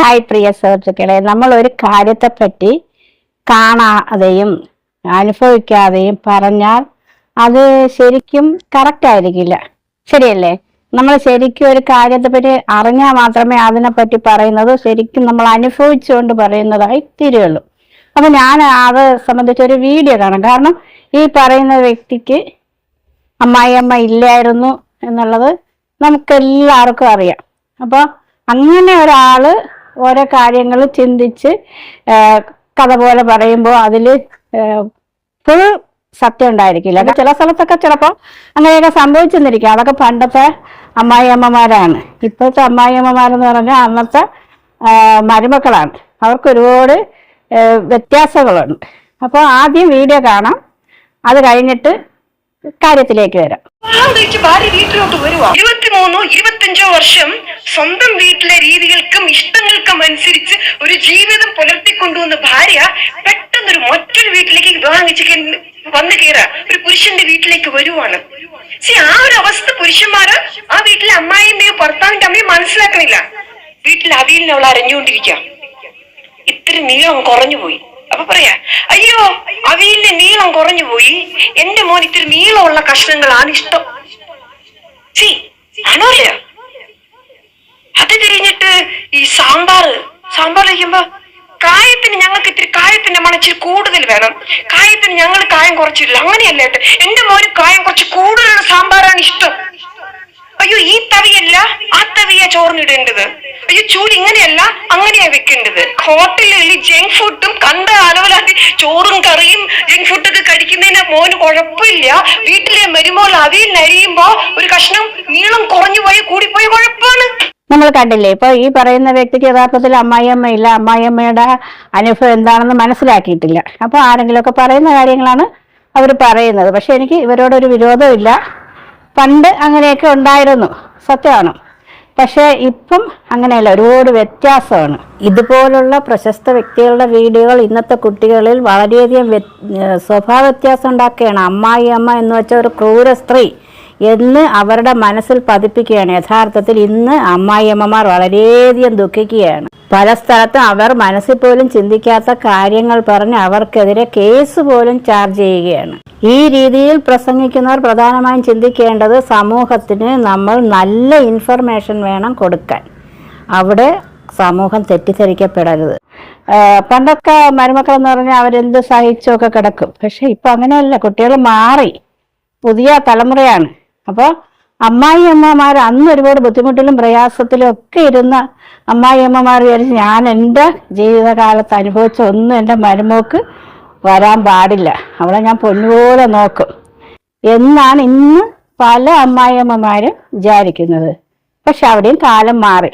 Hi പ്രിയ സുഹൃത്തുക്കളെ നമ്മൾ ഒരു കാര്യത്തെ കാര്യത്തെപ്പറ്റി കാണാതെയും അനുഭവിക്കാതെയും പറഞ്ഞാൽ അത് ശരിക്കും കറക്റ്റ് ആയിരിക്കില്ല. ശരിയല്ലേ? നമ്മൾ ശരിക്കും ഒരു കാര്യത്തെ കാര്യത്തെപ്പറ്റി അറിഞ്ഞാൽ മാത്രമേ അതിനെപ്പറ്റി പറയുന്നത് ശരിക്കും നമ്മൾ അനുഭവിച്ചുകൊണ്ട് പറയുന്നതായി തീരുകയുള്ളൂ. അപ്പൊ ഞാൻ അത് സംബന്ധിച്ച ഒരു വീഡിയോ കാണാം. കാരണം ഈ പറയുന്ന വ്യക്തിക്ക് അമ്മായിയമ്മ ഇല്ലായിരുന്നു എന്നുള്ളത് നമുക്കെല്ലാവർക്കും അറിയാം. അപ്പോൾ അങ്ങനെ ഒരാൾ ഓരോ കാര്യങ്ങൾ ചിന്തിച്ച് കഥ പോലെ പറയുമ്പോൾ അതിൽ ഫുൾ സത്യം ഉണ്ടായിരിക്കില്ല. ചില സ്ഥലത്തൊക്കെ ചിലപ്പോൾ അങ്ങനെയൊക്കെ സംഭവിച്ചെന്നിരിക്കും. അതൊക്കെ പണ്ടത്തെ അമ്മായിയമ്മമാരാണ്. ഇപ്പോഴത്തെ അമ്മായിയമ്മമാരെന്ന് പറഞ്ഞാൽ അന്നത്തെ മരുമക്കളാണ്. അവർക്ക് ഒരുപാട് വ്യത്യാസങ്ങളുണ്ട്. അപ്പോൾ ആദ്യം വീഡിയോ കാണാം. അത് കഴിഞ്ഞിട്ട് കാര്യത്തിലേക്ക് വരാം. ഭാര്യ വീട്ടിലോട്ട് വരുവാ. ഇരുപത്തിമൂന്നോ ഇരുപത്തിയഞ്ചോ വർഷം സ്വന്തം വീട്ടിലെ രീതികൾക്കും ഇഷ്ടങ്ങൾക്കും അനുസരിച്ച് ഒരു ജീവിതം പുലർത്തിക്കൊണ്ടുവന്ന ഭാര്യ പെട്ടെന്നൊരു മറ്റൊരു വീട്ടിലേക്ക് വിവാഹം വെച്ച് വന്നു കയറുക ഒരു പുരുഷന്റെ വീട്ടിലേക്ക് വരുവാണ്. സി ആ ഒരു അവസ്ഥ പുരുഷന്മാര് ആ വീട്ടിലെ അമ്മായിന്റെയോ ഭർത്താവിന്റെ അമ്മയും മനസ്സിലാക്കണില്ല. വീട്ടിൽ അവിയലിനെ അവൾ അരഞ്ഞുകൊണ്ടിരിക്കുക ഇത്തിരി നീളം കുറഞ്ഞു പോയി. അപ്പൊ പറയാ അയ്യോ അവിയലിന്റെ നീളം കുറഞ്ഞു പോയി. എന്റെ മോൻ ഇത്തിരി നീളമുള്ള കഷ്ണങ്ങളാണ് ഇഷ്ടം. സി ആണോ അല്ലയോ? അത് കഴിഞ്ഞിട്ട് ഈ സാമ്പാറ് സാമ്പാർ കഴിക്കുമ്പോ കായത്തിന് ഞങ്ങൾക്ക് ഇത്തിരി കായത്തിന്റെ മണം കൂടുതൽ വേണം. കായത്തിന് ഞങ്ങൾ കായം കുറച്ചില്ല അങ്ങനെയല്ല എന്റെ മോന് കായം കുറച്ച് കൂടുതലുള്ള സാമ്പാറാണ് ഇഷ്ടം. അയ്യോ ഈ തവിയല്ല ആ തവിയ ചോറിനിടേണ്ടത്. അയ്യോ ചൂട് ഇങ്ങനെയല്ല അങ്ങനെയാ വെക്കേണ്ടത്. ഹോട്ടലിൽ ജങ്ക് ഫുഡും കണ്ട അലവലാതി ചോറും കറിയും ജങ്ക് ഫുഡൊക്കെ കഴിക്കുന്നതിന് മോന് കുഴപ്പമില്ല. വീട്ടിലെ മരുമോൾ അവിയിൽ നരിയുമ്പോ ഒരു കഷ്ണം നീളം കുറഞ്ഞു പോയി കൂടിപ്പോയ കുഴപ്പമാണ്. നമ്മൾ കണ്ടില്ലേ ഇപ്പൊ ഈ പറയുന്ന വ്യക്തിക്ക് യഥാർത്ഥത്തിൽ അമ്മായിയമ്മയില്ല അമ്മായിയമ്മയുടെ അനുഭവം എന്താണെന്ന് മനസ്സിലാക്കിയിട്ടില്ല. അപ്പൊ ആരെങ്കിലുമൊക്കെ പറയുന്ന കാര്യങ്ങളാണ് അവർ പറയുന്നത്. പക്ഷെ എനിക്ക് ഇവരോടൊരു വിരോധമില്ല. പണ്ട് അങ്ങനെയൊക്കെ ഉണ്ടായിരുന്നു. സത്യമാണ്? പക്ഷേ ഇപ്പം അങ്ങനെയല്ല ഒരുപാട് വ്യത്യാസമാണ്. ഇതുപോലുള്ള പ്രശസ്ത വ്യക്തികളുടെ വീഡിയോകൾ ഇന്നത്തെ കുട്ടികളിൽ വളരെയധികം സ്വഭാവ വ്യത്യാസം ഉണ്ടാക്കുകയാണ്. അമ്മായി അമ്മ എന്ന് വെച്ച ഒരു ക്രൂര സ്ത്രീ എന്ന് അവരുടെ മനസ്സിൽ പതിപ്പിക്കുകയാണ്. യഥാർത്ഥത്തിൽ ഇന്ന് അമ്മായിയമ്മമാർ വളരെയധികം ദുഃഖിക്കുകയാണ്. പല സ്ഥലത്തും അവർ മനസ്സിൽ പോലും ചിന്തിക്കാത്ത കാര്യങ്ങൾ പറഞ്ഞ് അവർക്കെതിരെ കേസ് പോലും ചാർജ് ചെയ്യുകയാണ്. ഈ രീതിയിൽ പ്രസംഗിക്കുന്നവർ പ്രധാനമായും ചിന്തിക്കേണ്ടത് സമൂഹത്തിന് നമ്മൾ നല്ല ഇൻഫർമേഷൻ വേണം കൊടുക്കാൻ. അവിടെ സമൂഹം തെറ്റിദ്ധരിക്കപ്പെടരുത്. പണ്ടൊക്കെ മരുമക്കൾ എന്ന് പറഞ്ഞാൽ അവരെന്ത് സഹിച്ചൊക്കെ കിടക്കും. പക്ഷെ ഇപ്പൊ അങ്ങനെയല്ല. കുട്ടികൾ മാറി. പുതിയ തലമുറയാണ്. അപ്പോൾ അമ്മായി അമ്മമാർ അന്ന് ഒരുപാട് ബുദ്ധിമുട്ടിലും പ്രയാസത്തിലും ഒക്കെ ഇരുന്ന അമ്മായി അമ്മമാർ വിചാരിച്ച് ഞാൻ എന്റെ ജീവിതകാലത്ത് അനുഭവിച്ച ഒന്നും എന്റെ മരുമോക്ക് വരാൻ പാടില്ല. അവളെ ഞാൻ പൊന്നുപോലെ നോക്കും. എന്നാണ് ഇന്ന് പല അമ്മായിയമ്മമാരും വിചാരിക്കുന്നത്. പക്ഷെ അവിടെയും കാലം മാറി.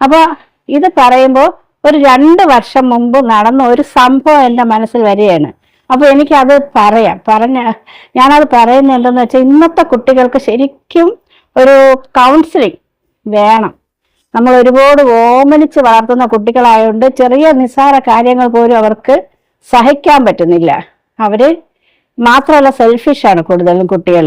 അപ്പോൾ ഇത് പറയുമ്പോൾ ഒരു രണ്ട് വർഷം മുമ്പ് നടന്ന ഒരു സംഭവം എന്റെ മനസ്സിൽ വരികയാണ്. അപ്പോൾ എനിക്കത് പറയാം. പറഞ്ഞ ഞാനത് പറയുന്നത് എന്തെന്ന് വെച്ചാൽ ഇന്നത്തെ കുട്ടികൾക്ക് ശരിക്കും ഒരു കൗൺസിലിംഗ് വേണം. നമ്മൾ ഒരുപാട് ഓമനിച്ച് വളർത്തുന്ന കുട്ടികളായതുകൊണ്ട് ചെറിയ നിസ്സാര കാര്യങ്ങൾ പോലും അവർക്ക് സഹിക്കാൻ പറ്റുന്നില്ല. അവർ മാത്രമല്ല സെൽഫിഷാണ് കൂടുതലും കുട്ടികൾ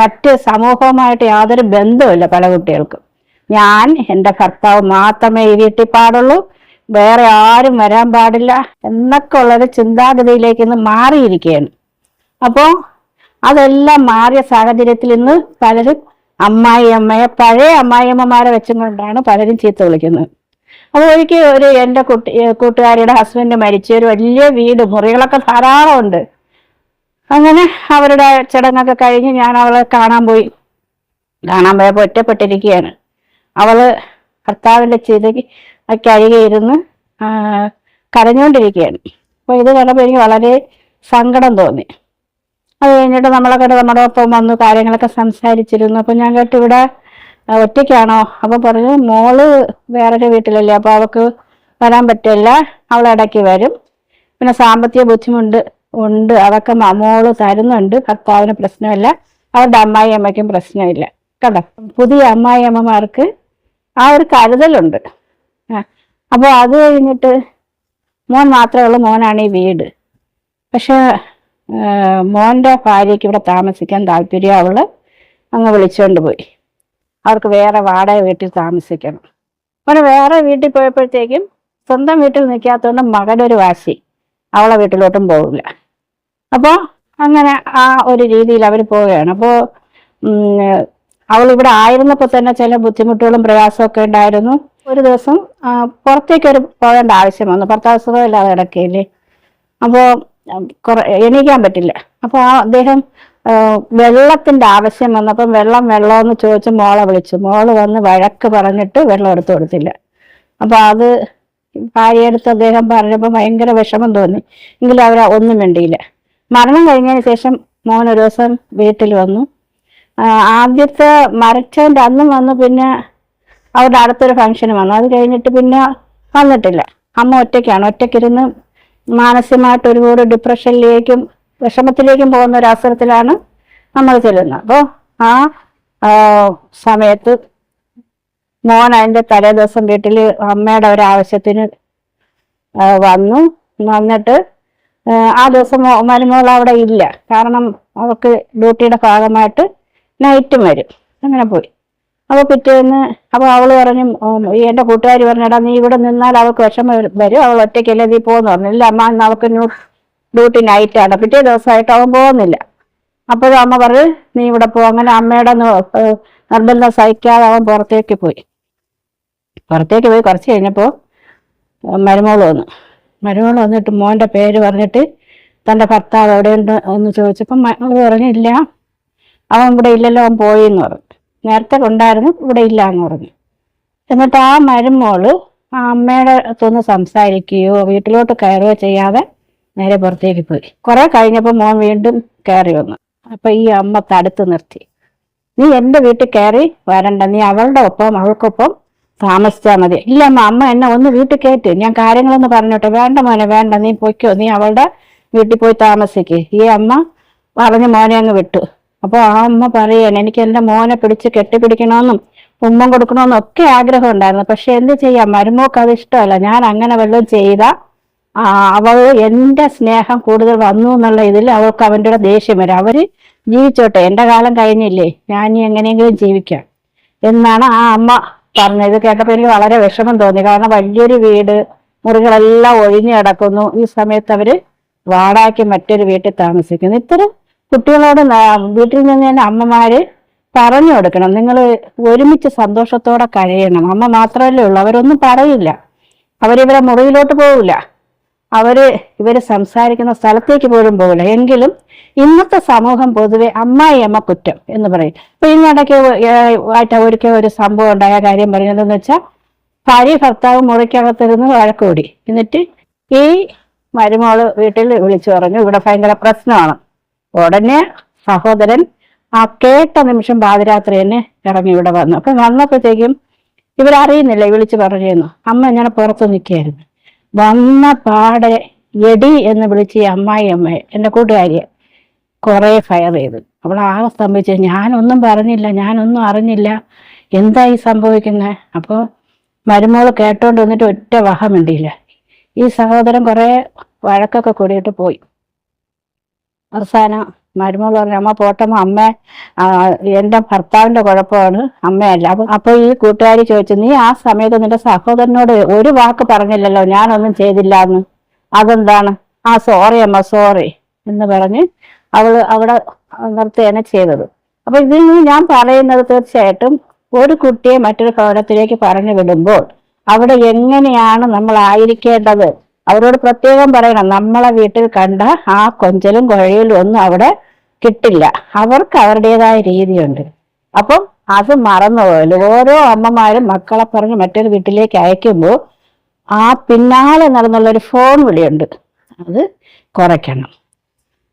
മറ്റ് സമൂഹവുമായിട്ട് യാതൊരു ബന്ധവുമില്ല പല കുട്ടികൾക്കും. ഞാൻ എന്റെ ഭർത്താവ് മാത്രമേ ഈ വീട്ടിൽ പാടുള്ളൂ. വേറെ ആരും വരാൻ പാടില്ല എന്നൊക്കെ ഉള്ളൊരു ചിന്താഗതിയിലേക്ക് ഇന്ന് മാറിയിരിക്കുകയാണ്. അപ്പോൾ അതെല്ലാം മാറിയ സാഹചര്യത്തിൽ ഇന്ന് പലരും അമ്മായി അമ്മയെ പഴയ അമ്മായിയമ്മമാരെ വെച്ചും കൊണ്ടാണ് പലരും ചീത്ത വിളിക്കുന്നത്. അപ്പോൾ എനിക്ക് ഒരു എന്റെ കുട്ടി കൂട്ടുകാരിയുടെ ഹസ്ബൻഡ് മരിച്ച. ഒരു വലിയ വീട് മുറികളൊക്കെ ധാരാളം ഉണ്ട്. അങ്ങനെ അവരുടെ ചടങ്ങൊക്കെ കഴിഞ്ഞ് ഞാൻ അവളെ കാണാൻ പോയി. കാണാൻ പോയപ്പോൾ ഒറ്റപ്പെട്ടിരിക്കുകയാണ്. അവൾ ഭർത്താവിന്റെ ചിതയ്ക്ക് അരികെ ഇരുന്ന് കരഞ്ഞുകൊണ്ടിരിക്കുകയാണ് അപ്പോൾ ഇത് കണ്ടപ്പോൾ എനിക്ക് വളരെ സങ്കടം തോന്നി. അത് കഴിഞ്ഞിട്ട് നമ്മളൊക്കെ നമ്മുടെ ഒപ്പം വന്നു കാര്യങ്ങളൊക്കെ സംസാരിച്ചിരുന്നു. അപ്പം ഞാൻ കേട്ടു ഇവിടെ ഒറ്റയ്ക്കാണോ? അപ്പോൾ പറഞ്ഞു മോൾ വേറൊരു വീട്ടിലല്ലേ അപ്പോൾ അവൾക്ക് വരാൻ പറ്റില്ല അവൾ ഇടയ്ക്ക് വരും. പിന്നെ സാമ്പത്തിക ബുദ്ധിമുട്ട് ഉണ്ട് അതൊക്കെ മോൾ തരുന്നുണ്ട് ഭർത്താവിന് പ്രശ്നമില്ല അവരുടെ അമ്മായി അമ്മയ്ക്കും പ്രശ്നമില്ല. കണ്ടോ? പുതിയ അമ്മായി അമ്മമാർക്ക് ആ ഒരു കരുതലുണ്ട്. അപ്പോൾ അത് കഴിഞ്ഞിട്ട് മോൻ മാത്രമേ ഉള്ളൂ. മോനാണ് ഈ വീട്. പക്ഷെ മോന്റെ ഭാര്യയ്ക്ക് ഇവിടെ താമസിക്കാൻ താല്പര്യം അവൾ അങ്ങ് വിളിച്ചുകൊണ്ട് പോയി. അവർക്ക് വേറെ വാടക വീട്ടിൽ താമസിക്കണം. അവന് വേറെ വീട്ടിൽ പോയപ്പോഴത്തേക്കും സ്വന്തം വീട്ടിൽ നിൽക്കാത്തതുകൊണ്ട് മകനൊരു വാശി അവളെ വീട്ടിലോട്ടും പോകില്ല അപ്പോൾ അങ്ങനെ ആ ഒരു രീതിയിൽ അവർ പോവുകയാണ്. അപ്പോൾ അവൾ ഇവിടെ ആയിരുന്നപ്പോൾ തന്നെ ചില ബുദ്ധിമുട്ടുകളും പ്രയാസമൊക്കെ ഉണ്ടായിരുന്നു. ഒരു ദിവസം പുറത്തേക്ക് ഒരു പോകേണ്ട ആവശ്യം വന്നു. ഭർത്താവ് സുഖമില്ലാതെ കിടക്കയില്ലേ? അപ്പോൾ കുറെ എണീക്കാൻ പറ്റില്ല. അപ്പോൾ ആ അദ്ദേഹം വെള്ളത്തിന്റെ ആവശ്യം വന്നപ്പം വെള്ളം വെള്ളമെന്ന് ചോദിച്ച് മോളെ വിളിച്ചു. മോൾ വന്ന് വഴക്ക് പറഞ്ഞിട്ട് വെള്ളം എടുത്തു കൊടുത്തില്ല. അപ്പൊ അത് ഭാര്യയെടുത്ത് അദ്ദേഹം പറഞ്ഞപ്പോൾ ഭയങ്കര വിഷമം തോന്നി. എങ്കിലും അവർ ഒന്നും വേണ്ടിയില്ല മരണം കഴിഞ്ഞതിന് ശേഷം മോൻ ഒരു ദിവസം വീട്ടിൽ വന്നു. ആദ്യത്തെ മരിച്ചതിന്റെ അന്നും വന്നു. പിന്നെ അവരുടെ അടുത്തൊരു ഫംഗ്ഷൻ വന്നു. അത് കഴിഞ്ഞിട്ട് പിന്നെ വന്നിട്ടില്ല. അമ്മ ഒറ്റയ്ക്കാണ്. ഒറ്റയ്ക്കിരുന്ന് മാനസികമായിട്ട് ഒരുപാട് ഡിപ്രഷനിലേക്കും വിഷമത്തിലേക്കും പോകുന്ന ഒരു അവസരത്തിലാണ് നമ്മൾ ചെല്ലുന്നത്. അപ്പോൾ ആ സമയത്ത് മോൻ അതിന്റെ തലേ ദിവസം വീട്ടിൽ അമ്മയുടെ ഒരു ആവശ്യത്തിന് വന്നു. വന്നിട്ട് ആ, ദിവസം മരുമോൾ അവിടെ ഇല്ല. കാരണം അവർക്ക് ഡ്യൂട്ടിയുടെ ഭാഗമായിട്ട് നൈറ്റും വരും. അങ്ങനെ പോയി. അപ്പോൾ പിറ്റേന്ന് അപ്പോൾ അവൾ പറഞ്ഞു എന്റെ കൂട്ടുകാരി പറഞ്ഞടാ നീ ഇവിടെ നിന്നാൽ അവൾക്ക് വിഷമം വരും- അവൾ ഒറ്റയ്ക്കല്ലേ നീ പോകുന്നു പറഞ്ഞു ഇല്ല അമ്മ ഇന്ന് അവൾക്ക് ഡ്യൂട്ടി നൈറ്റാണ് പിറ്റേ ദിവസമായിട്ട് അവൻ പോകുന്നില്ല. അപ്പോഴും അമ്മ പറഞ്ഞു നീ ഇവിടെ പോ. അങ്ങനെ അമ്മയുടെ നിർബന്ധം സഹിക്കാതെ അവൻ പുറത്തേക്ക് പോയി. പുറത്തേക്ക് പോയി. കുറച്ച് കഴിഞ്ഞപ്പോൾ മരുമോൾ വന്നു. മരുമോൾ വന്നിട്ട് മോന്റെ പേര് പറഞ്ഞിട്ട് തന്റെ ഭർത്താവ് എവിടെയുണ്ട് എന്ന് ചോദിച്ചപ്പോൾ മരുമോൾ പറഞ്ഞില്ല അവൻ ഇവിടെ ഇല്ലല്ലോ അവൻ പോയി എന്ന് പറഞ്ഞു. നേരത്തെ കൊണ്ടായിരുന്നു ഇവിടെ ഇല്ല എന്ന് പറഞ്ഞു. എന്നിട്ട് ആ മരുമോൾ ആ അമ്മയുടെ അടുത്തൊന്ന് സംസാരിക്കുകയോ വീട്ടിലോട്ട് കയറുകയോ ചെയ്യാതെ നേരെ പുറത്തേക്ക് പോയി. കുറെ കഴിഞ്ഞപ്പോൾ മോൻ വീണ്ടും കയറി വന്നു. അപ്പൊ ഈ അമ്മ തടുത്ത് നിർത്തി. നീ എന്റെ വീട്ടിൽ കയറി വരണ്ട. നീ അവളുടെ ഒപ്പം അവൾക്കൊപ്പം താമസിച്ചാൽ മതി. ഇല്ല അമ്മ അമ്മ എന്നെ ഒന്ന് വീട്ടിൽ കയറ്റി. ഞാൻ കാര്യങ്ങളൊന്ന് പറഞ്ഞോട്ടെ. വേണ്ട മോനെ വേണ്ട. നീ പൊയ്ക്കോ. നീ അവളുടെ വീട്ടിൽ പോയി താമസിക്കേ. ഈ അമ്മ പറഞ്ഞ് മോനെ അങ്ങ് വിട്ടു. അപ്പോൾ ആ അമ്മ പറയാണ് എനിക്ക് എന്റെ മോനെ പിടിച്ച് കെട്ടിപ്പിടിക്കണമെന്നും ഉമ്മം കൊടുക്കണമെന്നും ഒക്കെ ആഗ്രഹം ഉണ്ടായിരുന്നു പക്ഷെ എന്ത് ചെയ്യാം? മരുമോക്ക് അത് ഇഷ്ടമല്ല. ഞാൻ അങ്ങനെ വല്ലതും ചെയ്ത അവൾ എന്റെ സ്നേഹം കൂടുതൽ വന്നു എന്നുള്ള ഇതിൽ അവൾക്ക് അവന്റെ ദേഷ്യം വരും. അവർ ജീവിച്ചോട്ടെ എന്റെ കാലം കഴിഞ്ഞില്ലേ? ഞാൻ ഇനി എങ്ങനെയെങ്കിലും ജീവിക്കാം എന്നാണ് ആ അമ്മ പറഞ്ഞത്. കേട്ടപ്പോൾ എനിക്ക് വളരെ വിഷമം തോന്നി. കാരണം വലിയൊരു വീട് മുറികളെല്ലാം ഒഴിഞ്ഞു കിടക്കുന്നു. ഈ സമയത്ത് അവർ വാടാക്കി മറ്റൊരു വീട്ടിൽ താമസിക്കുന്നു. ഇത്തരം കുട്ടികളോട് വീട്ടിൽ നിന്ന് തന്നെ അമ്മമാര് പറഞ്ഞു കൊടുക്കണം. നിങ്ങൾ ഒരുമിച്ച് സന്തോഷത്തോടെ കഴിയണം. അമ്മ മാത്രമല്ലേ ഉള്ളൂ. അവരൊന്നും പറയില്ല. അവരിവരെ മുറിയിലോട്ട് പോവില്ല. അവർ ഇവർ സംസാരിക്കുന്ന സ്ഥലത്തേക്ക് പോലും പോകില്ല എങ്കിലും ഇന്നത്തെ സമൂഹം പൊതുവെ അമ്മായി അമ്മ കുറ്റം എന്ന് പറയും. ഇപ്പൊ ഇന്നിടയ്ക്ക് ആയിട്ട് ഒരിക്കൽ ഒരു സംഭവം ഉണ്ടായ കാര്യം പറഞ്ഞതെന്ന് വെച്ചാൽ ഭാര്യ ഭർത്താവ് മുറിക്കകത്തിരുന്ന് വഴക്കൂടി. എന്നിട്ട് ഈ മരുമോൾ വീട്ടിൽ വിളിച്ചു പറഞ്ഞു. ഇവിടെ ഭയങ്കര പ്രശ്നമാണ്. ഉടനെ സഹോദരൻ ആ കേട്ട നിമിഷം പാതിരാത്രി തന്നെ ഇറങ്ങി ഇവിടെ വന്നു. അപ്പൊ വന്നപ്പോഴത്തേക്കും ഇവരറിയുന്നില്ല വിളിച്ചു പറഞ്ഞു അമ്മ ഞാൻ പുറത്ത് നിൽക്കുകയായിരുന്നു. വന്ന പാടെ എടി എന്ന് വിളിച്ച് ഈ അമ്മായി അമ്മയെ എന്റെ കൂട്ടുകാരിയെ കുറെ ഫയർ ചെയ്തു. അവൾ ആകെ സ്തംഭിച്ചു ഞാനൊന്നും പറഞ്ഞില്ല ഞാനൊന്നും അറിഞ്ഞില്ല. എന്താ ഈ സംഭവിക്കുന്നത് അപ്പോൾ മരുമോൾ കേട്ടോണ്ട് വന്നിട്ട് ഒറ്റ വഹമിണ്ടിയില്ല ഈ സഹോദരൻ കുറെ വഴക്കൊക്കെ കൂടിയിട്ട് പോയി. അവസാനം മരുമോൾ പറഞ്ഞു അമ്മ പോട്ടമ്മ അമ്മ എന്റെ ഭർത്താവിന്റെ കുഴപ്പമാണ് അമ്മയല്ല. അപ്പൊ അപ്പൊ ഈ കൂട്ടുകാരി ചോദിച്ചു നീ ആ സമയത്ത് നിന്റെ സഹോദരനോട് ഒരു വാക്ക് പറഞ്ഞില്ലല്ലോ ഞാനൊന്നും ചെയ്തില്ല എന്ന് അതെന്താണ്? ആ സോറി അമ്മ സോറി എന്ന് പറഞ്ഞ് അവൾ അവിടെ നിർത്തുകയാണ് ചെയ്തത്. അപ്പൊ ഇതിൽ നിന്ന് ഞാൻ പറയുന്നത് തീർച്ചയായിട്ടും ഒരു കുട്ടിയെ മറ്റൊരു ഭവനത്തിലേക്ക് പറഞ്ഞു വിടുമ്പോൾ അവിടെ എങ്ങനെയാണ് നമ്മൾ ആയിരിക്കേണ്ടത്? അവരോട് പ്രത്യേകം പറയണം നമ്മളെ വീട്ടിൽ കണ്ട ആ കൊഞ്ചലും കുഴയിലും ഒന്നും അവിടെ കിട്ടില്ല. അവർക്ക് അവരുടേതായ രീതിയുണ്ട്. അപ്പം അത് മറന്നുപോയല്ലോ ഓരോ അമ്മമാരും മക്കളെ പറഞ്ഞ് മറ്റൊരു വീട്ടിലേക്ക് അയക്കുമ്പോൾ ആ പിന്നാലെ നടന്നുള്ള ഒരു ഫോൺ വിളിയുണ്ട്. അത് കുറയ്ക്കണം.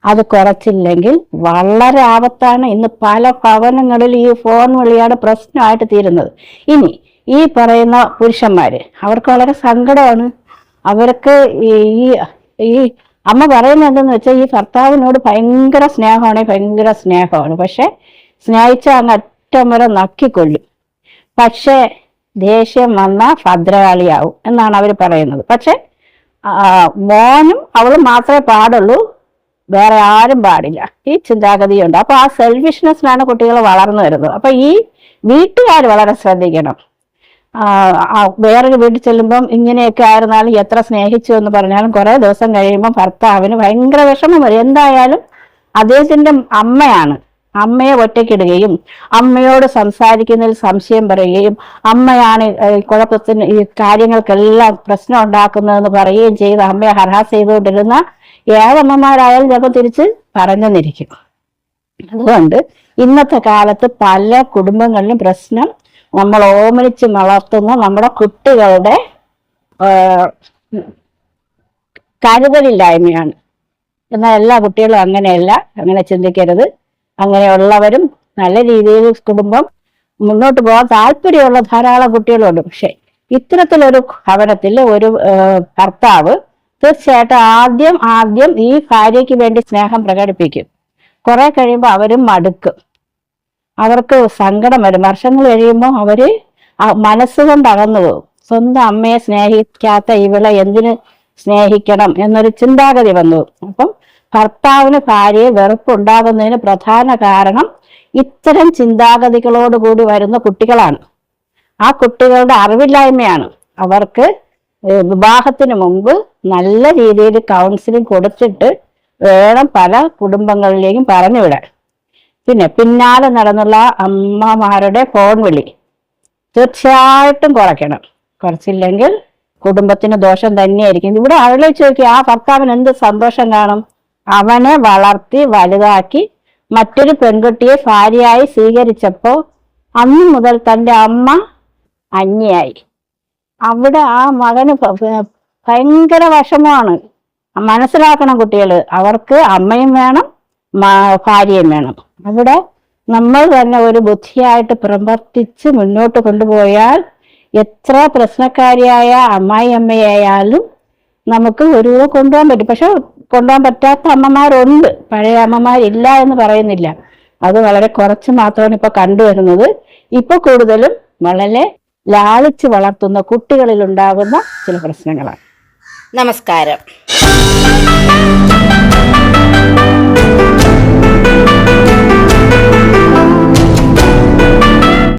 അത് കുറച്ചില്ലെങ്കിൽ വളരെ ആപത്താണ്. ഇന്ന് പല ഭവനങ്ങളിൽ ഈ ഫോൺ വിളിയാണ് പ്രശ്നമായിട്ട് തീരുന്നത്. ഇനി ഈ പറയുന്ന പുരുഷന്മാര് അവർക്ക് വളരെ സങ്കടമാണ്. അവർക്ക് ഈ ഈ- അമ്മ പറയുന്നത് എന്തെന്ന് വെച്ചാൽ ഈ ഭർത്താവിനോട് ഭയങ്കര സ്നേഹമാണ് ഭയങ്കര സ്നേഹമാണ്. പക്ഷെ സ്നേഹിച്ച അങ്ങ് അറ്റം വരെ നക്കിക്കൊല്ലും പക്ഷേ ദേഷ്യം വന്ന ഭദ്രകാളിയാവും എന്നാണ് അവർ പറയുന്നത്. പക്ഷെ മോനും അവളും മാത്രമേ പാടുള്ളൂ. വേറെ ആരും പാടില്ല. ഈ ചിന്താഗതിയുണ്ട്. അപ്പൊ ആ സെൽഫിഷ്നെസ്സിലാണ് കുട്ടികൾ വളർന്നു വരുന്നത്. അപ്പൊ ഈ വീട്ടുകാർ വളരെ ശ്രദ്ധിക്കണം. വേറൊരു വീട്ടിൽ ചെല്ലുമ്പം ഇങ്ങനെയൊക്കെ ആയിരുന്നാലും എത്ര സ്നേഹിച്ചു എന്ന് പറഞ്ഞാലും കുറെ ദിവസം കഴിയുമ്പോൾ ഭർത്താവിന് ഭയങ്കര വിഷമം വരും. എന്തായാലും അദ്ദേഹത്തിന്റെ അമ്മയാണ്. അമ്മയെ ഒറ്റയ്ക്കിടുകയും അമ്മയോട് സംസാരിക്കുന്നതിൽ സംശയം പറയുകയും അമ്മയാണ് കുഴപ്പത്തിന് ഈ കാര്യങ്ങൾക്കെല്ലാം പ്രശ്നം ഉണ്ടാക്കുന്നതെന്ന് പറയുകയും ചെയ്ത് അമ്മയെ ഹർഹാസ് ചെയ്തുകൊണ്ടിരുന്ന ഏതമ്മമാരായാലും ചിലപ്പോൾ തിരിച്ച് പറഞ്ഞെന്നിരിക്കും. അതുകൊണ്ട് ഇന്നത്തെ കാലത്ത് പല കുടുംബങ്ങളിലും പ്രശ്നം നമ്മൾ ഓമനിച്ച് വളർത്തുന്ന നമ്മുടെ കുട്ടികളുടെ കരുതലില്ലായ്മയാണ്. എന്നാൽ എല്ലാ കുട്ടികളും അങ്ങനെയല്ല അങ്ങനെ ചിന്തിക്കരുത്. അങ്ങനെയുള്ളവരും നല്ല രീതിയിൽ കുടുംബം മുന്നോട്ട് പോകാൻ താല്പര്യമുള്ള ധാരാളം കുട്ടികളുണ്ട്. പക്ഷെ ഇത്തരത്തിലൊരു ഭവനത്തിൽ ഒരു ഭർത്താവ് തീർച്ചയായിട്ടും ആദ്യം ആദ്യം ഈ ഭാര്യയ്ക്ക് വേണ്ടി സ്നേഹം പ്രകടിപ്പിക്കും. കുറെ കഴിയുമ്പോൾ അവരും മടുക്കും. അവർക്ക് സങ്കടം വരും. വർഷങ്ങൾ കഴിയുമ്പോൾ അവർ മനസ്സുകൊണ്ട് അകന്നു പോകും. സ്വന്തം അമ്മയെ സ്നേഹിക്കാത്ത ഇവളെ എന്തിന് സ്നേഹിക്കണം എന്നൊരു ചിന്താഗതി വന്നു. അപ്പം ഭർത്താവിന് ഭാര്യയെ വെറുപ്പുണ്ടാകുന്നതിന് പ്രധാന കാരണം ഇത്തരം ചിന്താഗതികളോടുകൂടി വരുന്ന കുട്ടികളാണ്. ആ കുട്ടികളുടെ അറിവില്ലായ്മയാണ്. അവർക്ക് വിവാഹത്തിന് മുമ്പ് നല്ല രീതിയിൽ കൗൺസിലിംഗ് കൊടുത്തിട്ട് വേണം പല കുടുംബങ്ങളിലേക്കും പറഞ്ഞു വിടാൻ. പിന്നെ പിന്നാലെ നടന്നുള്ള അമ്മമാരുടെ ഫോൺ വിളി. തീർച്ചയായിട്ടും കുറയ്ക്കണം. കുറച്ചില്ലെങ്കിൽ കുടുംബത്തിന് ദോഷം തന്നെയായിരിക്കും. ഇവിടെ ആലോചിച്ച് നോക്കി ആ ഭർത്താവിന് എന്ത് സന്തോഷം കാണും. അവനെ വളർത്തി വലുതാക്കി മറ്റൊരു പെൺകുട്ടിയെ ഭാര്യയായി സ്വീകരിച്ചപ്പോ അന്ന് മുതൽ തന്റെ അമ്മ അന്യായി. അവിടെ ആ മകന് ഭയങ്കര വിഷമമാണ്. മനസ്സിലാക്കണം കുട്ടികൾ അവർക്ക് അമ്മയും വേണം ഭാര്യയും വേണം. അവിടെ നമ്മൾ തന്നെ ഒരു ബുദ്ധിയായിട്ട് പ്രവർത്തിച്ച് മുന്നോട്ട് കൊണ്ടുപോയാൽ എത്ര പ്രശ്നക്കാരിയായ അമ്മായി അമ്മയായാലും നമുക്ക് ഒരു കൊണ്ടുപോകാൻ പറ്റും. പക്ഷെ കൊണ്ടുപോകാൻ പറ്റാത്ത അമ്മമാരുണ്ട്. പഴയ അമ്മമാരില്ല എന്ന് പറയുന്നില്ല. അത് വളരെ കുറച്ച് മാത്രമാണ് ഇപ്പൊ കണ്ടുവരുന്നത്. ഇപ്പൊ കൂടുതലും വളരെ ലാളിച്ച് വളർത്തുന്ന കുട്ടികളിൽ ഉണ്ടാകുന്ന ചില പ്രശ്നങ്ങളാണ്. നമസ്കാരം.